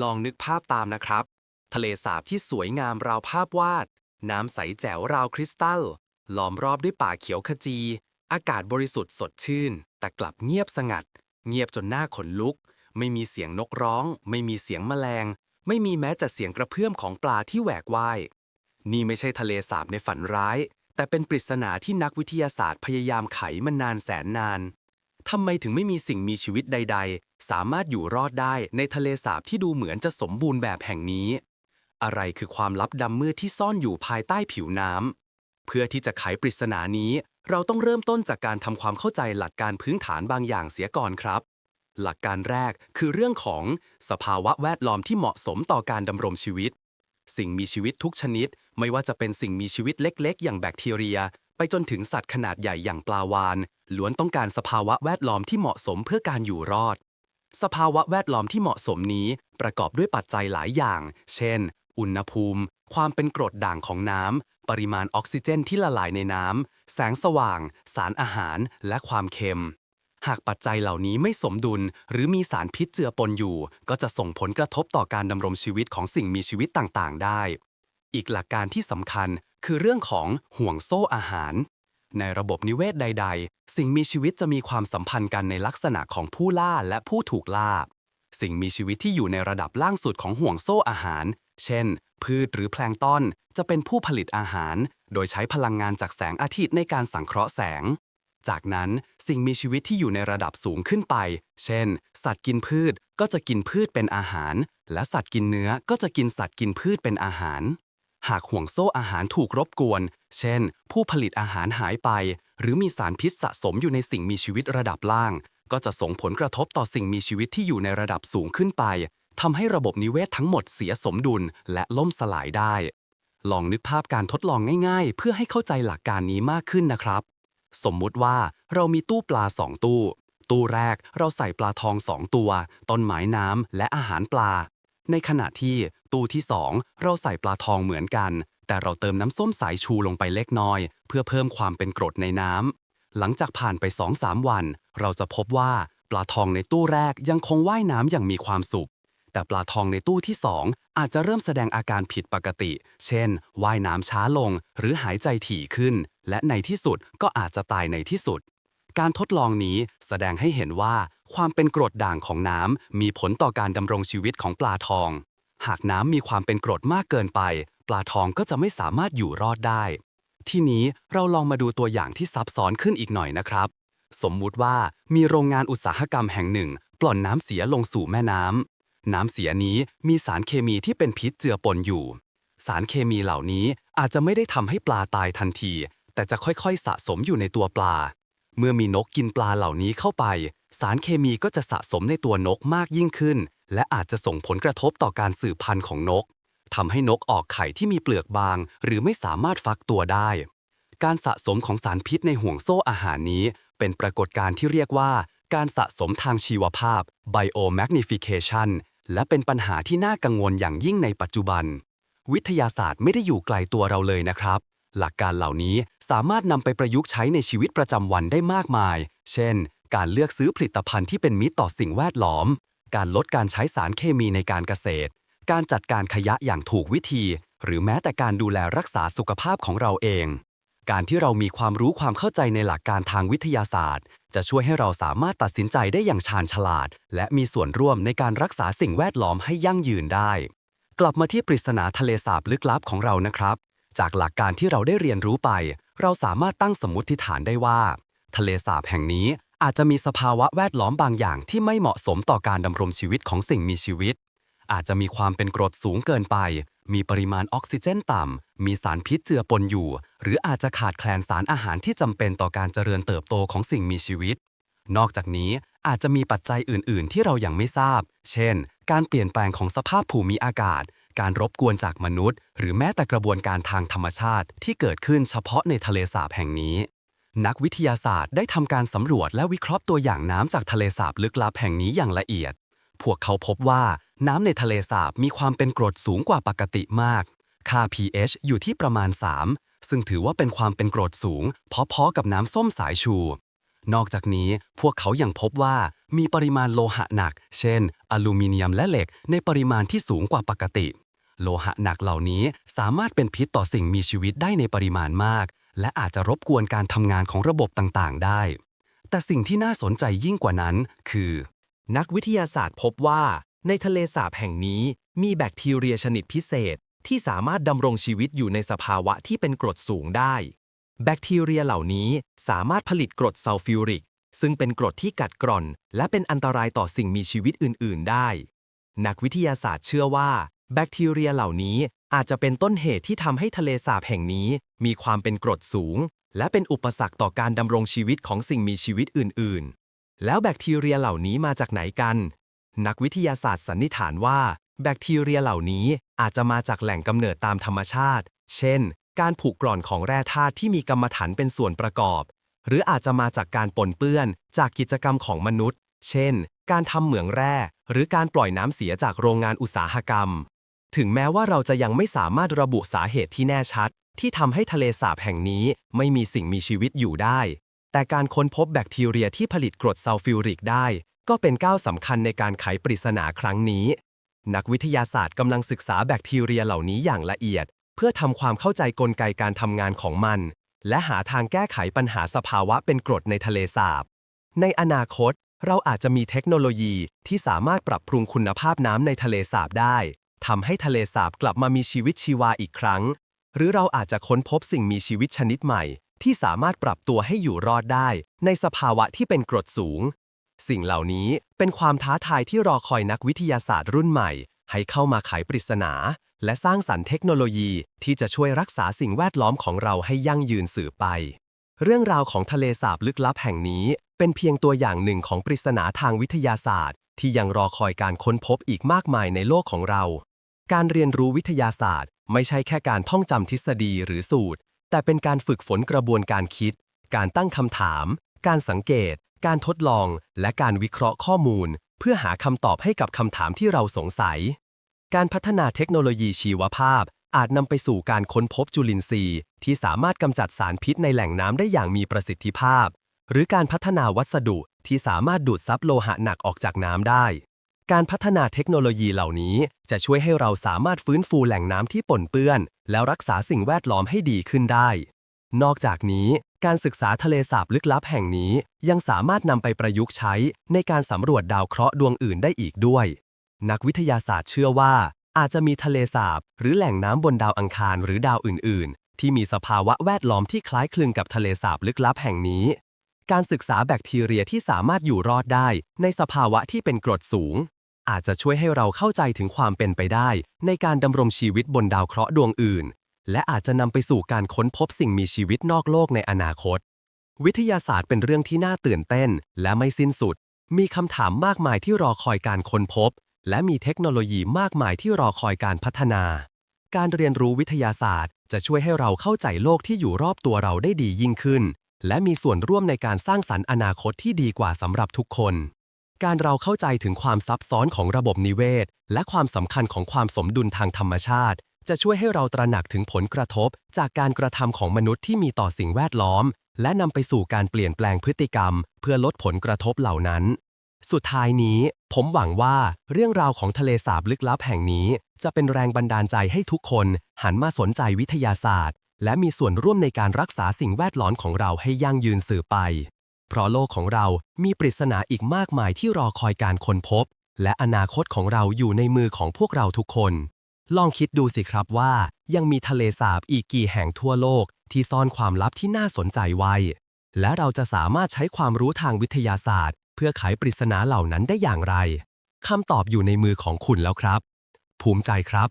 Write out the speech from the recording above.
ลองนึกภาพตามนะครับ ทะเลสาบที่สวยงามราวภาพวาด น้ำใสแจ๋วราวคริสตัล ล้อมรอบด้วยป่าเขียวขจี อากาศบริสุทธิ์สดชื่น แต่กลับเงียบสงัด เงียบจนหน้าขนลุก ไม่มีเสียงนกร้อง ไม่มีเสียงแมลง ไม่มีแม้แต่เสียงกระเพื่อมของปลาที่แหวกว่าย นี่ไม่ใช่ทะเลสาบในฝันร้าย แต่เป็นปริศนาที่นักวิทยาศาสตร์พยายามไขมันนานแสนนาน ทำไมถึงไม่มีสิ่งมีชีวิตใด ๆ สามารถอยู่รอดได้ในทะเลสาบที่ดูเหมือนจะสมบูรณ์แบบแห่งนี้ อะไรคือความลับดำมืดที่ซ่อนอยู่ภายใต้ผิวน้ำเพื่อที่จะไขปริศนานี้ เราต้องเริ่มต้นจากการทำความเข้าใจหลักการพื้นฐานบางอย่างเสียก่อนครับ หลักการแรกคือเรื่องของสภาวะแวดล้อมที่เหมาะสมต่อการดำรงชีวิต สิ่งมีชีวิตทุกชนิด ไม่ว่าจะเป็นสิ่งมีชีวิตเล็ก ๆ อย่างแบคทีเรีย ไปจนถึงสัตว์ขนาดใหญ่อย่างปลาวาฬ ล้วนต้องการสภาวะแวดล้อมที่เหมาะสมเพื่อการอยู่รอด สภาวะแวดล้อมที่เหมาะสมนี้ประกอบด้วยปัจจัยหลายอย่าง เช่น อุณหภูมิ ความเป็นกรดด่างของน้ำ ปริมาณออกซิเจนที่ละลายในน้ำ แสงสว่าง สารอาหาร และความเค็ม หากปัจจัยเหล่านี้ไม่สมดุล หรือมีสารพิษเจือปนอยู่ ก็จะส่งผลกระทบต่อการดำรงชีวิตของสิ่งมีชีวิตต่าง ๆ ได้ อีกหลักการที่สำคัญคือเรื่องของห่วงโซ่อาหาร ในระบบนิเวศใด ๆ สิ่งมีชีวิตจะมีความสัมพันธ์กันในลักษณะของผู้ล่าและผู้ถูกล่า สิ่งมีชีวิตที่อยู่ในระดับล่างสุดของห่วงโซ่อาหาร เช่น พืชหรือแพลงต้นจะเป็นผู้ผลิตอาหาร โดยใช้พลังงานจากแสงอาทิตย์ในการสังเคราะห์แสง จากนั้นสิ่งมีชีวิตที่อยู่ในระดับสูงขึ้นไป เช่น สัตว์กินพืชก็จะกินพืชเป็นอาหาร และสัตว์กินเนื้อก็จะกินสัตว์กินพืชเป็นอาหาร หากห่วงโซ่อาหารถูกรบกวน เช่น ผู้ผลิตอาหารหายไป หรือมีสารพิษสะสมอยู่ในสิ่งมีชีวิตระดับล่าง ก็จะส่งผลกระทบต่อสิ่งมีชีวิตที่อยู่ในระดับสูงขึ้นไปทำให้ระบบนิเวศทั้งหมดเสียสมดุลและล่มสลายได้ ลองนึกภาพการทดลองง่าย ๆ เพื่อให้เข้าใจหลักการนี้มากขึ้นนะครับ สมมุติว่าเรามีตู้ปลาสองตู้ ตู้แรกเราใส่ปลาทองสองตัว ต้นไม้น้ำและอาหารปลา ในขณะที่ตู้ที่สองเราใส่ปลาทองเหมือนกัน แต่เราเติมน้ำส้มสายชูลงไปเล็กน้อย เพื่อเพิ่มความเป็นกรดในน้ำหลังจากผ่านไป 2-3 วัน เราจะพบว่าปลาทองในตู้แรกยังคงว่ายน้ำอย่างมีความสุข แต่ปลาทองในตู้ที่ 2 อาจจะเริ่มแสดงอาการผิดปกติ เช่น ว่ายน้ำช้าลง หรือหายใจถี่ขึ้น และในที่สุดก็อาจจะตายในที่สุด การทดลองนี้แสดงให้เห็นว่า ความเป็นกรดด่างของน้ำมีผลต่อการดำรงชีวิตของปลาทอง หากน้ำมีความเป็นกรดมากเกินไป ปลาทองก็จะไม่สามารถอยู่รอดได้ ที่นี้เราลองมาดูตัวอย่างที่ซับซ้อนขึ้นอีกหน่อยนะครับ สมมุติว่ามีโรงงานอุตสาหกรรมแห่งหนึ่ง ปล่อนน้ำเสียลงสู่แม่น้ำน้ำเสียนี้มีสารเคมีที่เป็นพิษเจือปนอยู่ สารเคมีเหล่านี้อาจจะไม่ได้ทำให้ปลาตายทันที แต่จะค่อยๆ สะสมอยู่ในตัวปลา เมื่อมีนกกินปลาเหล่านี้เข้าไป สารเคมีก็จะสะสมในตัวนกมากยิ่งขึ้น และอาจจะส่งผลกระทบต่อการสืบพันธุ์ของนกทำให้นกออกไข่ที่มีเปลือกบาง หรือไม่สามารถฟักตัวได้ การสะสมของสารพิษในห่วงโซ่อาหารนี้ เป็นปรากฏการณ์ที่เรียกว่า การสะสมทางชีวภาพ biomagnification และเป็นปัญหาที่น่ากังวลอย่างยิ่งในปัจจุบัน วิทยาศาสตร์ไม่ได้อยู่ไกลตัวเราเลยนะครับ หลักการเหล่านี้สามารถนำไปประยุกต์ใช้ในชีวิตประจำวันได้มากมาย เช่น การเลือกซื้อผลิตภัณฑ์ที่เป็นมิตรต่อสิ่งแวดล้อม การลดการใช้สารเคมีในการเกษตร การจัดการขยะอย่างถูกวิธี หรือแม้แต่การดูแลรักษาสุขภาพของเราเอง การที่เรามีความรู้ความเข้าใจในหลักการทางวิทยาศาสตร์ จะช่วยให้เราสามารถตัดสินใจได้อย่างชาญฉลาด และมีส่วนร่วมในการรักษาสิ่งแวดล้อมให้ยั่งยืนได้ กลับมาที่ปริศนาทะเลสาบลึกลับของเรานะครับ จากหลักการที่เราได้เรียนรู้ไป เราสามารถตั้งสมมติฐานได้ว่า ทะเลสาบแห่งนี้ อาจจะมีสภาวะแวดล้อมบางอย่างที่ไม่เหมาะสมต่อการดำรงชีวิตของสิ่งมีชีวิต อาจจะมีความเป็นกรดสูงเกินไป มีปริมาณออกซิเจนต่ำ มีสารพิษเจือปนอยู่ หรืออาจจะขาดแคลนสารอาหารที่จำเป็นต่อการเจริญเติบโตของสิ่งมีชีวิต นอกจากนี้อาจจะมีปัจจัยอื่น ๆ ที่เรายังไม่ทราบ เช่น การเปลี่ยนแปลงของสภาพภูมิอากาศ การรบกวนจากมนุษย์ หรือแม้แต่กระบวนการทางธรรมชาติที่เกิดขึ้นเฉพาะในทะเลสาบแห่งนี้ นักวิทยาศาสตร์ได้ทำการสำรวจและวิเคราะห์ตัวอย่างน้ำจากทะเลสาบลึกลับแห่งนี้อย่างละเอียด พวกเขาพบว่าน้ำในทะเลสาบมีความเป็นกรดสูงกว่าปกติมาก ค่า pH อยู่ที่ประมาณ 3 ซึ่งถือว่าเป็นความเป็นกรดสูงพอๆกับน้ำส้มสายชู นอกจากนี้พวกเขายังพบว่ามีปริมาณโลหะหนัก เช่น อลูมิเนียมและเหล็ก ในปริมาณที่สูงกว่าปกติ โลหะหนักเหล่านี้สามารถเป็นพิษต่อสิ่งมีชีวิตได้ในปริมาณมาก และอาจจะรบกวนการทำงานของระบบต่างๆ ได้ แต่สิ่งที่น่าสนใจยิ่งกว่านั้นคือ นักวิทยาศาสตร์พบว่า ในทะเลสาบแห่งนี้มีแบคทีเรียชนิดพิเศษ ที่สามารถดำรงชีวิตอยู่ในสภาวะที่เป็นกรดสูงได้ แบคทีเรียเหล่านี้สามารถผลิตกรดซัลฟิวริก ซึ่งเป็นกรดที่กัดกร่อน และเป็นอันตรายต่อสิ่งมีชีวิตอื่น ๆ ได้ นักวิทยาศาสตร์เชื่อว่า แบคทีเรียเหล่านี้ อาจจะเป็นต้นเหตุที่ทำให้ทะเลสาบแห่งนี้ มีความเป็นกรดสูง และเป็นอุปสรรคต่อการดำรงชีวิตของสิ่งมีชีวิตอื่น ๆ แล้วแบคทีเรียเหล่านี้มาจากไหนกัน นักวิทยาศาสตร์สันนิษฐานว่า แบคทีเรียเหล่านี้อาจจะมาจากแหล่งกำเนิดตามธรรมชาติ เช่น การผูกกร่อนของแร่ธาตุที่มีกรรมฐานเป็นส่วนประกอบ หรืออาจจะมาจากการปนเปื้อน จากกิจกรรมของมนุษย์ เช่น การทำเหมืองแร่ หรือการปล่อยน้ำเสียจากโรงงานอุตสาหกรรม ถึงแม้ว่าเราจะยังไม่สามารถระบุสาเหตุที่แน่ชัด ที่ทำให้ทะเลสาบแห่งนี้ไม่มีสิ่งมีชีวิตอยู่ได้ แต่การค้นพบแบคทีเรียที่ผลิตกรดซัลฟิวริกได้ ก็เป็นก้าวสำคัญในการไขปริศนาครั้งนี้ นักวิทยาศาสตร์กำลังศึกษาแบคทีเรียเหล่านี้อย่างละเอียด เพื่อทำความเข้าใจกลไกการทำงานของมัน และหาทางแก้ไขปัญหาสภาวะเป็นกรดในทะเลสาบ ในอนาคต เราอาจจะมีเทคโนโลยีที่สามารถปรับปรุงคุณภาพน้ำในทะเลสาบได้ ทำให้ทะเลสาบกลับมามีชีวิตชีวาอีกครั้ง หรือเราอาจจะค้นพบสิ่งมีชีวิตชนิดใหม่ ที่สามารถปรับตัวให้อยู่รอดได้ ในสภาวะที่เป็นกรดสูง สิ่งเหล่านี้เป็นความท้าทายที่รอคอยนักวิทยาศาสตร์รุ่นใหม่ ให้เข้ามาไขปริศนา และสร้างสรรค์เทคโนโลยีที่จะช่วยรักษาสิ่งแวดล้อมของเราให้ยั่งยืนสืบไป เรื่องราวของทะเลสาบลึกลับแห่งนี้ เป็นเพียงตัวอย่างหนึ่งของปริศนาทางวิทยาศาสตร์ ที่ยังรอคอยการค้นพบอีกมากมายในโลกของเรา การเรียนรู้วิทยาศาสตร์ ไม่ใช่แค่การท่องจำทฤษฎีหรือสูตร แต่เป็นการฝึกฝนกระบวนการคิด การตั้งคำถาม การสังเกต การทดลอง และการวิเคราะห์ข้อมูล เพื่อหาคำตอบให้กับคำถามที่เราสงสัย การพัฒนาเทคโนโลยีชีวภาพ อาจนำไปสู่การค้นพบจุลินทรีย์ ที่สามารถกำจัดสารพิษในแหล่งน้ำได้อย่างมีประสิทธิภาพ หรือการพัฒนาวัสดุที่สามารถดูดซับโลหะหนักออกจากน้ำได้ การพัฒนาเทคโนโลยีเหล่านี้ จะช่วยให้เราสามารถฟื้นฟูแหล่งน้ำที่ปนเปื้อน แล้วรักษาสิ่งแวดล้อมให้ดีขึ้นได้ นอกจากนี้การศึกษาทะเลสาบลึกลับแห่งนี้ ยังสามารถนำไปประยุกต์ใช้ในการสำรวจดาวเคราะห์ดวงอื่นได้อีกด้วย นักวิทยาศาสตร์เชื่อว่า อาจจะมีทะเลสาบ หรือแหล่งน้ำบนดาวอังคารหรือดาวอื่น ๆ ที่มีสภาวะแวดล้อมที่คล้ายคลึงกับทะเลสาบลึกลับแห่งนี้ การศึกษาแบคทีเรียที่สามารถอยู่รอดได้ ในสภาวะที่เป็นกรดสูง อาจจะช่วยให้เราเข้าใจถึงความเป็นไปได้ ในการดำรงชีวิตบนดาวเคราะห์ดวงอื่น และอาจจะนำไปสู่การค้นพบสิ่งมีชีวิตนอกโลกในอนาคต วิทยาศาสตร์เป็นเรื่องที่น่าตื่นเต้น และไม่สิ้นสุด มีคำถามมากมายที่รอคอยการค้นพบ และมีเทคโนโลยีมากมายที่รอคอยการพัฒนา การเรียนรู้วิทยาศาสตร์ จะช่วยให้เราเข้าใจโลกที่อยู่รอบตัวเราได้ดียิ่งขึ้น และมีส่วนร่วมในการสร้างสรรค์อนาคตที่ดีกว่าสำหรับทุกคน การเราเข้าใจถึงความซับซ้อนของระบบนิเวศ และความสำคัญของความสมดุลทางธรรมชาติ จะช่วยให้เราตระหนักถึงผลกระทบ จากการกระทำของมนุษย์ที่มีต่อสิ่งแวดล้อม และนำไปสู่การเปลี่ยนแปลงพฤติกรรม เพื่อลดผลกระทบเหล่านั้น สุดท้ายนี้ ผมหวังว่าเรื่องราวของทะเลสาบลึกลับแห่งนี้ จะเป็นแรงบันดาลใจให้ทุกคนหันมาสนใจวิทยาศาสตร์ และมีส่วนร่วมในการรักษาสิ่งแวดล้อมของเราให้ยั่งยืนสืบไป เพราะโลกของเรามีปริศนาอีกมากมายที่รอคอยการค้นพบ และอนาคตของเราอยู่ในมือของพวกเราทุกคน ลองคิดดูสิครับว่า ยังมีทะเลสาบอีกกี่แห่งทั่วโลก ที่ซ่อนความลับที่น่าสนใจไว้และเราจะสามารถใช้ความรู้ทางวิทยาศาสตร์ เพื่อไขปริศนาเหล่านั้นได้อย่างไรคำตอบอยู่ในมือของคุณแล้วครับ ภูมิใจครับ